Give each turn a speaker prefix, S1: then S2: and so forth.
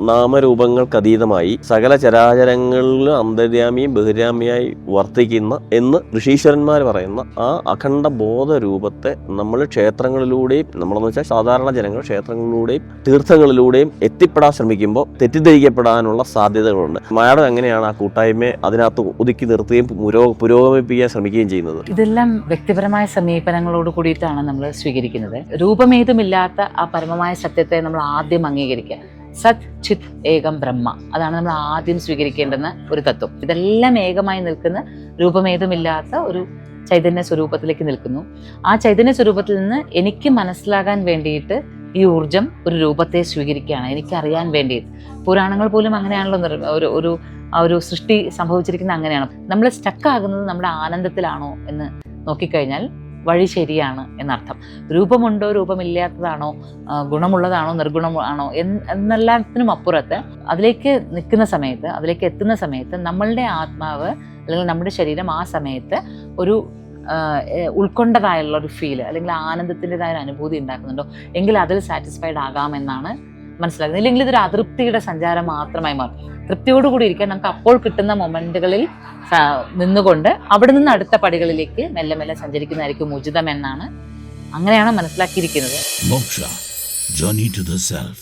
S1: നാമരൂപങ്ങൾക്കതീതമായി സകല ചരാചരങ്ങളിലും അന്തര്യാമിയും ബഹിരാമിയായി വർത്തിക്കുന്ന എന്ന് ഋഷീശ്വരന്മാർ പറയുന്ന ആ അഖണ്ഡ ബോധ രൂപത്തെ നമ്മൾ ക്ഷേത്രങ്ങളിലൂടെയും നമ്മളെന്ന് വെച്ചാൽ സാധാരണ ജനങ്ങൾ ക്ഷേത്രങ്ങളിലൂടെയും തീർത്ഥങ്ങളിലൂടെയും എത്തിപ്പെടാൻ ശ്രമിക്കുമ്പോൾ തെറ്റിദ്ധരിക്കപ്പെടാനുള്ള സാധ്യതകളുണ്ട്. മാഡം എങ്ങനെയാണ് ആ കൂട്ടായ്മയെ അതിനകത്ത് ഒതുക്കി നിർത്തുകയും പുരോ പുരോഗമിപ്പിക്കാൻ ശ്രമിക്കുകയും ചെയ്യുന്നത്?
S2: ഇതെല്ലാം വ്യക്തിപരമായ സമീപനങ്ങളോട് കൂടിയിട്ടാണ് നമ്മൾ സ്വീകരിക്കുന്നത്. രൂപമേതുമില്ലാത്ത ആ പരമമായ സത്യത്തെ നമ്മൾ ആദ്യം അംഗീകരിക്കുക. സത് ചിത് ഏകം ബ്രഹ്മ. അതാണ് നമ്മൾ ആദ്യം സ്വീകരിക്കേണ്ടുന്ന ഒരു തത്വം. ഇതെല്ലാം ഏകമായി നിൽക്കുന്ന രൂപമേതുമില്ലാത്ത ഒരു ചൈതന്യ സ്വരൂപത്തിലേക്ക് നിൽക്കുന്നു. ആ ചൈതന്യ സ്വരൂപത്തിൽ നിന്ന് എനിക്ക് മനസ്സിലാകാൻ വേണ്ടിയിട്ട് ഈ ഊർജം ഒരു രൂപത്തെ സ്വീകരിക്കുകയാണ്. എനിക്കറിയാൻ വേണ്ടിയിട്ട്. പുരാണങ്ങൾ പോലും അങ്ങനെയാണല്ലോ ഒരു ഒരു ആ ഒരു സൃഷ്ടി സംഭവിച്ചിരിക്കുന്നത് അങ്ങനെയാണ്. നമ്മൾ സ്റ്റക്കാകുന്നത് നമ്മുടെ ആനന്ദത്തിലാണോ എന്ന് നോക്കിക്കഴിഞ്ഞാൽ വഴി ശരിയാണ് എന്നർത്ഥം. രൂപമുണ്ടോ രൂപമില്ലാത്തതാണോ ഗുണമുള്ളതാണോ നിർഗുണമാണോ എന്ന് എന്നെല്ലാത്തിനും അപ്പുറത്ത് അതിലേക്ക് നിൽക്കുന്ന സമയത്ത് അതിലേക്ക് എത്തുന്ന സമയത്ത് നമ്മളുടെ ആത്മാവ് അല്ലെങ്കിൽ നമ്മുടെ ശരീരം ആ സമയത്ത് ഒരു ഉൾക്കൊണ്ടതായുള്ള ഒരു ഫീൽ അല്ലെങ്കിൽ ആനന്ദത്തിന്റെതായ അനുഭൂതി ഉണ്ടാക്കുന്നുണ്ടോ? എങ്കിൽ അതിൽ സാറ്റിസ്ഫൈഡ് ആകാമെന്നാണ് മനസ്സിലാക്കുന്നത് ഇല്ലെങ്കിൽ ഇതൊരു അതൃപ്തിയുടെ സഞ്ചാരം മാത്രമായി മാറും. തൃപ്തിയോടുകൂടി ഇരിക്കാൻ നമുക്ക് അപ്പോൾ കിട്ടുന്ന മൊമെന്റുകളിൽ നിന്നുകൊണ്ട് അവിടെ നിന്ന് അടുത്ത പടികളിലേക്ക് മെല്ലെ മെല്ലെ സഞ്ചരിക്കുന്നതായിരിക്കും ഉചിതം എന്നാണ് അങ്ങനെയാണ് മനസ്സിലാക്കിയിരിക്കുന്നത്.
S3: Moksha Journey to the Self.